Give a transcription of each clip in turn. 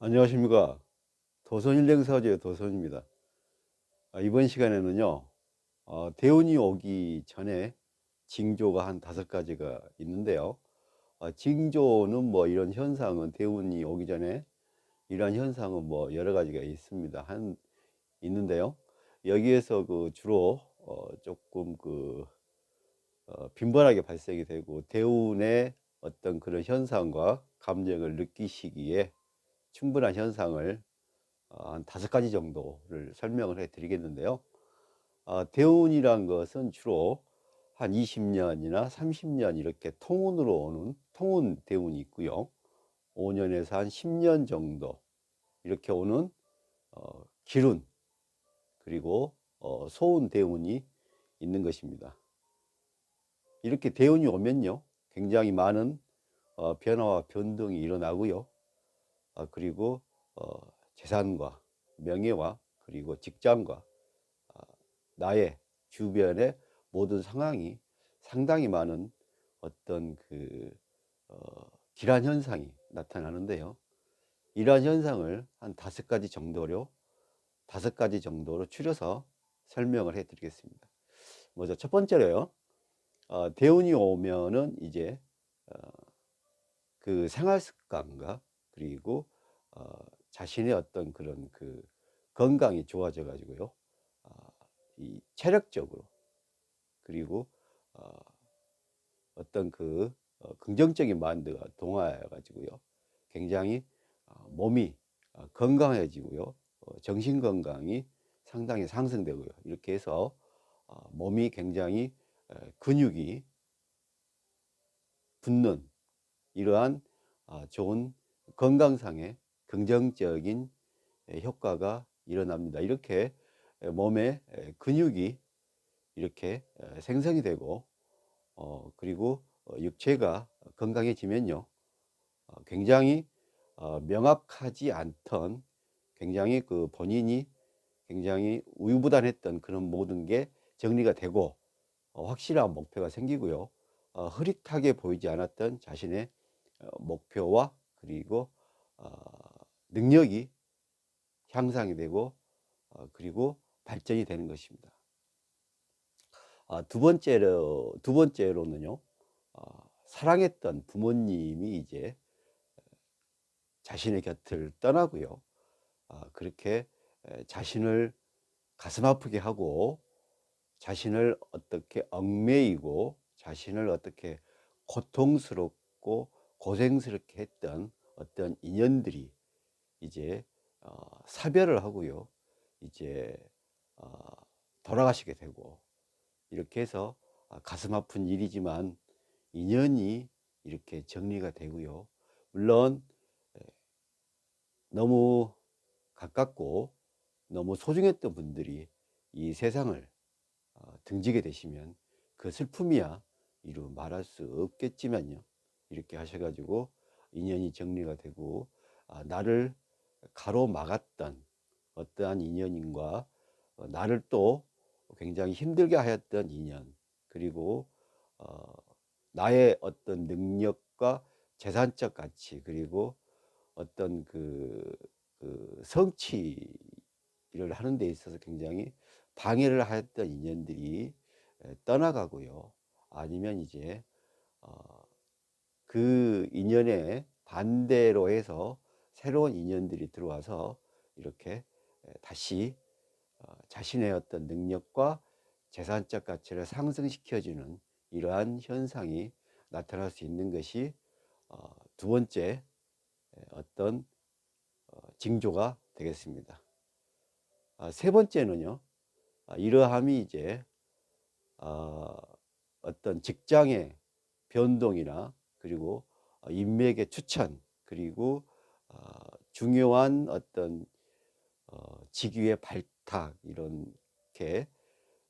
안녕하십니까. 도선일행사제 도선입니다. 아, 이번 시간에는요, 어, 대운이 오기 전에 징조가 한 다섯 가지가 있는데요. 아, 징조는 뭐 이런 현상은 대운이 오기 전에 이러한 현상은 뭐 여러 가지가 있습니다. 한, 있는데요. 여기에서 그 주로 어, 조금 그 어, 빈번하게 발생이 되고 대운의 어떤 그런 현상과 감정을 느끼시기에 충분한 현상을 어, 한 다섯 가지 정도를 설명을 해 드리겠는데요. 어, 대운이란 것은 주로 한 20년이나 30년 이렇게 통운으로 오는 통운 대운이 있고요. 5년에서 한 10년 정도 이렇게 오는 어, 기운 그리고 어, 소운 대운이 있는 것입니다. 이렇게 대운이 오면요, 굉장히 많은 어, 변화와 변동이 일어나고요. 아, 그리고 어, 재산과 명예와 그리고 직장과 아, 나의 주변의 모든 상황이 상당히 많은 어떤 그 어, 기란 현상이 나타나는데요. 이러한 현상을 한 다섯 가지 정도로 다섯 가지 정도로 추려서 설명을 해드리겠습니다. 먼저 첫 번째로요. 어, 대운이 오면은 이제 어, 그 생활 습관과 그리고 어, 자신의 어떤 그런 그 건강이 좋아져 가지고요. 어, 이 체력적으로 그리고 어, 어떤 그 어, 긍정적인 마인드가 동화해 가지고요. 굉장히 어, 몸이 어, 건강해지고요. 어, 정신 건강이 상당히 상승되고요. 이렇게 해서 어, 몸이 굉장히 에, 근육이 붙는 이러한 아, 좋은 건강상의 긍정적인 에, 효과가 일어납니다. 이렇게 에, 몸에 에, 근육이 이렇게 에, 생성이 되고 어, 그리고 어, 육체가 건강해지면요. 어, 굉장히 어, 명확하지 않던 굉장히 그 본인이 굉장히 우유부단했던 그런 모든 게 정리가 되고 어, 확실한 목표가 생기고요. 어, 흐릿하게 보이지 않았던 자신의 어, 목표와 그리고 어, 능력이 향상이 되고 어, 그리고 발전이 되는 것입니다. 아, 두 번째로 두 번째로는요. 어, 사랑했던 부모님이 이제 자신의 곁을 떠나고요. 아, 그렇게 에, 자신을 가슴 아프게 하고 자신을 어떻게 얽매이고 자신을 어떻게 고통스럽고 고생스럽게 했던 어떤 인연들이 이제 어, 사별을 하고요. 이제 어, 돌아가시게 되고 이렇게 해서 아, 가슴 아픈 일이지만 인연이 이렇게 정리가 되고요. 물론 에, 너무 가깝고 너무 소중했던 분들이 이 세상을 어, 등지게 되시면 그 슬픔이야 이루 말할 수 없겠지만요. 이렇게 하셔가지고 인연이 정리가 되고 아, 나를 가로막았던 어떠한 인연인과 어, 나를 또 굉장히 힘들게 하였던 인연 그리고 어, 나의 어떤 능력과 재산적 가치 그리고 어떤 그, 그 성취를 하는 데 있어서 굉장히 방해를 하였던 인연들이 에, 떠나가고요. 아니면 이제 어, 그 인연에 반대로 해서 새로운 인연들이 들어와서 이렇게 에, 다시 어, 자신의 어떤 능력과 재산적 가치를 상승시켜주는 이러한 현상이 나타날 수 있는 것이 어, 두 번째 에, 어떤 어, 징조가 되겠습니다. 아, 세 번째는요, 아, 이러함이 이제 어, 어떤 직장의 변동이나 그리고 어, 인맥의 추천 그리고 어, 중요한 어떤 어, 직위의 발탁 이렇게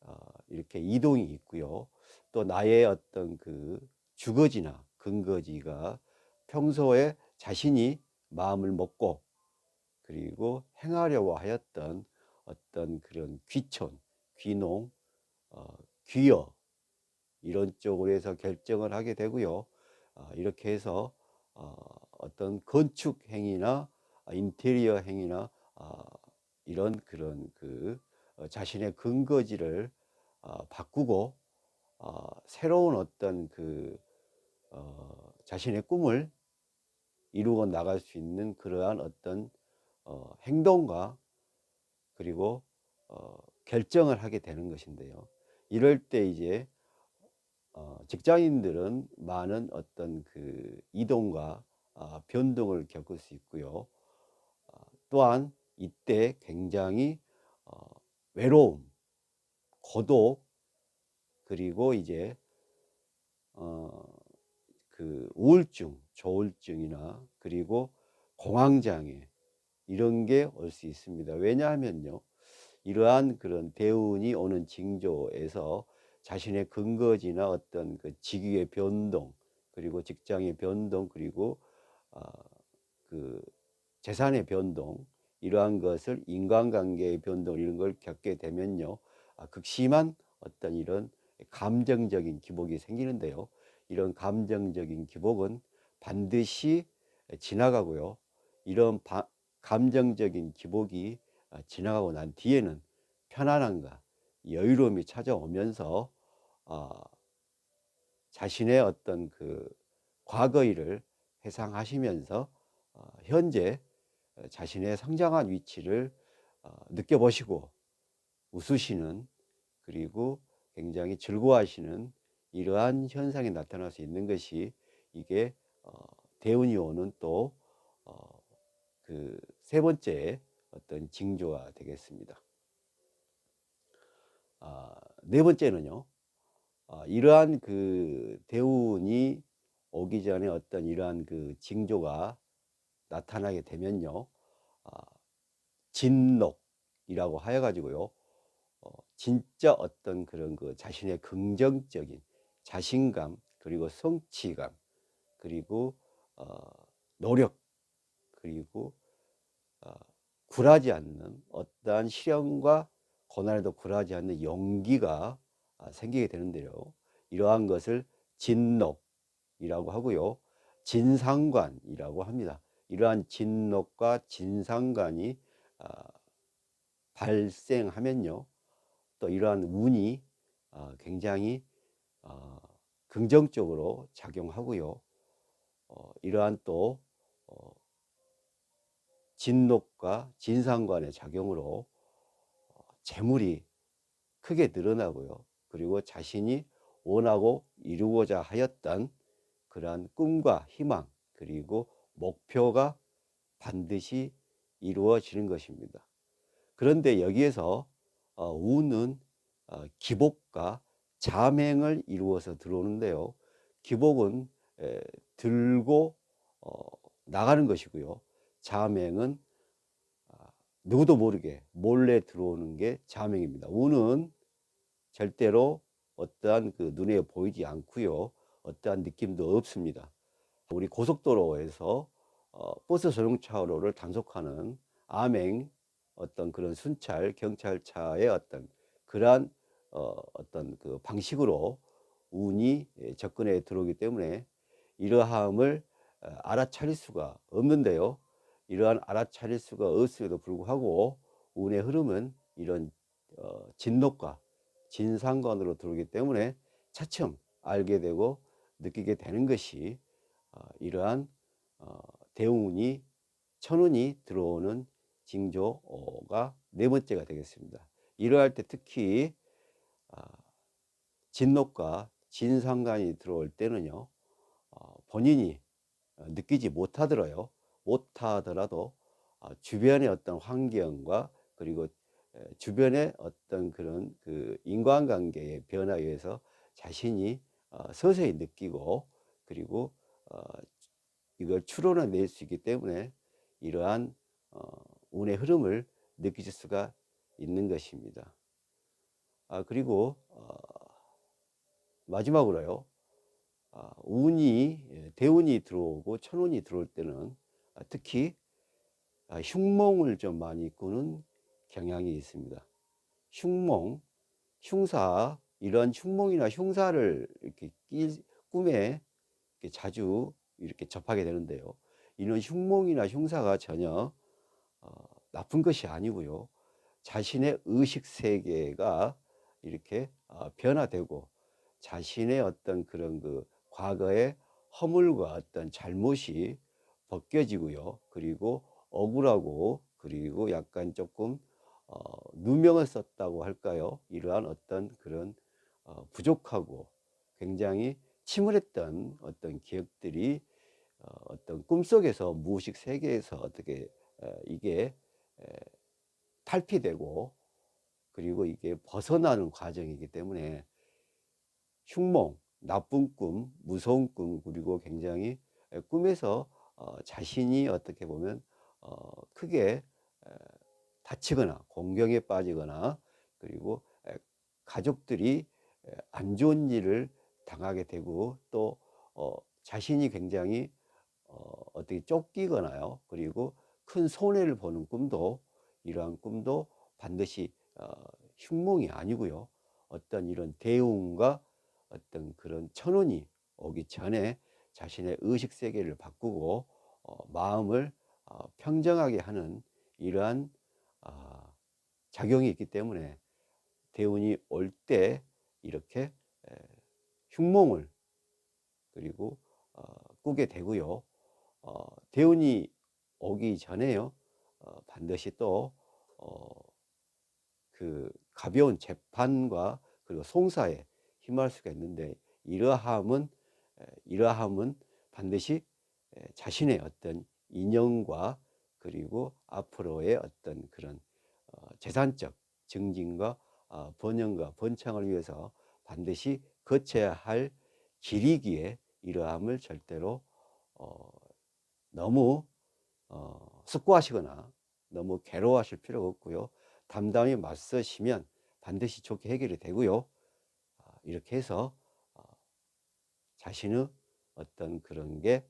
어, 이렇게 이동이 있고요. 또 나의 어떤 그 주거지나 근거지가 평소에 자신이 마음을 먹고 그리고 행하려고 하였던 어떤 그런 귀촌, 귀농, 어, 귀여 이런 쪽으로 해서 결정을 하게 되고요. 어, 이렇게 해서 어, 어떤 건축 행위나 인테리어 행위나 아, 이런 그런 그 어, 자신의 근거지를 어, 바꾸고 어, 새로운 어떤 그 어, 자신의 꿈을 이루어 나갈 수 있는 그러한 어떤 어, 행동과 그리고 어, 결정을 하게 되는 것인데요. 이럴 때 이제 어, 직장인들은 많은 어떤 그 이동과 아, 변동을 겪을 수 있고요. 아, 또한 이때 굉장히 어, 외로움, 고독, 그리고 이제 어, 그 우울증, 조울증이나 그리고 공황장애 이런 게 올 수 있습니다. 왜냐하면요. 이러한 그런 대운이 오는 징조에서 자신의 근거지나 어떤 그 직위의 변동 그리고 직장의 변동 그리고 어, 그 재산의 변동 이러한 것을 인간관계의 변동 이런 걸 겪게 되면요 아, 극심한 어떤 이런 감정적인 기복이 생기는데요. 이런 감정적인 기복은 반드시 지나가고요. 이런 바, 감정적인 기복이 아, 지나가고 난 뒤에는 편안함과 여유로움이 찾아오면서 어, 자신의 어떤 그 과거 일을 회상하시면서 어, 현재 자신의 성장한 위치를 어, 느껴보시고 웃으시는 그리고 굉장히 즐거워하시는 이러한 현상이 나타날 수 있는 것이 이게 어, 대운이 오는 또그세 번째 어떤 징조가 되겠습니다. 아, 네 번째는요. 아, 이러한 그 대운이 오기 전에 어떤 이러한 그 징조가 나타나게 되면요. 아, 진록이라고 하여 가지고요. 어, 진짜 어떤 그런 그 자신의 긍정적인 자신감 그리고 성취감 그리고 어, 노력 그리고 어, 굴하지 않는 어떠한 시련과 고난에도 굴하지 않는 용기가 아, 생기게 되는데요. 이러한 것을 진록이라고 하고요. 진상관이라고 합니다. 이러한 진록과 진상관이 아, 발생하면요. 또 이러한 운이 아, 굉장히 긍정적으로 작용하고요. 어, 이러한 또 어, 진록과 진상관의 작용으로 재물이 크게 늘어나고요. 그리고 자신이 원하고 이루고자 하였던 그러한 꿈과 희망 그리고 목표가 반드시 이루어지는 것입니다. 그런데 여기에서 어, 우는 어, 기복과 자맹을 이루어서 들어오는데요. 기복은 들고 어, 나가는 것이고요. 자맹은 누구도 모르게 몰래 들어오는 게 자명입니다. 우는 절대로 어떠한 그 눈에 보이지 않고요. 어떠한 느낌도 없습니다. 우리 고속도로에서 어, 버스 전용차로를 단속하는 암행 어떤 그런 순찰 경찰차의 어떤 그러한 어, 어떤 그 방식으로 운이 예, 접근해 들어오기 때문에 이러함을 어, 알아차릴 수가 없는데요. 이러한 알아차릴 수가 없음에도 불구하고 운의 흐름은 이런 어, 진록과 진상관으로 들어오기 때문에 차츰 알게 되고 느끼게 되는 것이 어, 이러한 어, 대운이 천운이 들어오는 징조가 네 번째가 되겠습니다. 이러할 때 특히 아, 진록과 진상관이 들어올 때는요 어, 본인이 느끼지 못하더라요 못하더라도 어, 주변의 어떤 환경과 그리고 주변의 어떤 그런 그 인간관계의 변화에 의해서 자신이 어, 서서히 느끼고 그리고 어, 이걸 추론해 낼 수 있기 때문에 이러한 운의 흐름을 느끼실 수가 있는 것입니다. 아, 그리고 마지막으로요. 아, 운이 예, 대운이 들어오고 천운이 들어올 때는 아, 특히 아, 흉몽을 좀 많이 꾸는 경향이 있습니다. 흉몽, 흉사, 이런 흉몽이나 흉사를 이렇게 끼, 꿈에 이렇게 자주 이렇게 접하게 되는데요. 이런 흉몽이나 흉사가 전혀 어, 나쁜 것이 아니고요. 자신의 의식 세계가 이렇게 어, 변화되고 자신의 어떤 그런 그 과거의 허물과 어떤 잘못이 벗겨지고요. 그리고 억울하고 그리고 약간 조금 어, 누명을 썼다고 할까요? 이러한 어떤 그런 어, 부족하고 굉장히 침울했던 어떤 기억들이 어, 어떤 꿈속에서 무의식 세계에서 어떻게 에, 이게 에, 탈피되고 그리고 이게 벗어나는 과정이기 때문에 흉몽, 나쁜 꿈, 무서운 꿈 그리고 굉장히 에, 꿈에서 어, 자신이 어떻게 보면 어, 크게 에, 다치거나 공경에 빠지거나 그리고 에, 가족들이 에, 안 좋은 일을 당하게 되고 또 어, 자신이 굉장히 어, 어떻게 쫓기거나요. 그리고 큰 손해를 보는 꿈도 이러한 꿈도 반드시 어, 흉몽이 아니고요. 어떤 이런 대웅과 어떤 그런 천운이 오기 전에 자신의 의식 세계를 바꾸고 어, 마음을 어, 평정하게 하는 이러한 아, 작용이 있기 때문에 대운이 올 때 이렇게 에, 흉몽을 그리고 어, 꾸게 되고요. 어, 대운이 오기 전에요. 어, 반드시 또 어, 그 가벼운 재판과 그리고 송사에 힘할 수가 있는데 이러함은 에, 이러함은 반드시 에, 자신의 어떤 인연과 그리고 앞으로의 어떤 그런 어, 재산적 증진과 어, 번영과 번창을 위해서 반드시 거쳐야 할 길이기에 이러함을 절대로 어, 너무 어, 숙고하시거나 너무 괴로워하실 필요가 없고요. 담담히 맞서시면 반드시 좋게 해결이 되고요. 아, 이렇게 해서 어, 자신의 어떤 그런 게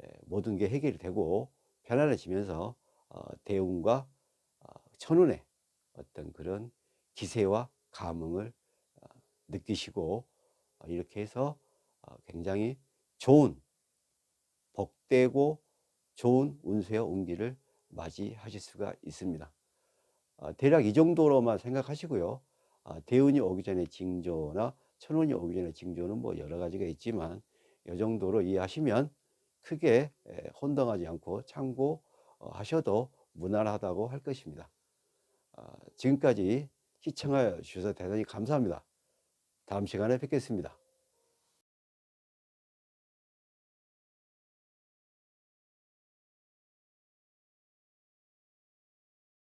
에, 모든 게 해결이 되고 편안해지면서 어, 대운과 어, 천운의 어떤 그런 기세와 감흥을 어, 느끼시고 어, 이렇게 해서 어, 굉장히 좋은 복되고 좋은 운세와 운기를 맞이하실 수가 있습니다. 어, 대략 이 정도로만 생각하시고요. 아, 대운이 오기 전에 징조나 천운이 오기 전에 징조는 뭐 여러 가지가 있지만 이 정도로 이해하시면 크게 에, 혼동하지 않고 참고하셔도 무난하다고 할 것입니다. 아, 지금까지 시청하여 주셔서 대단히 감사합니다. 다음 시간에 뵙겠습니다.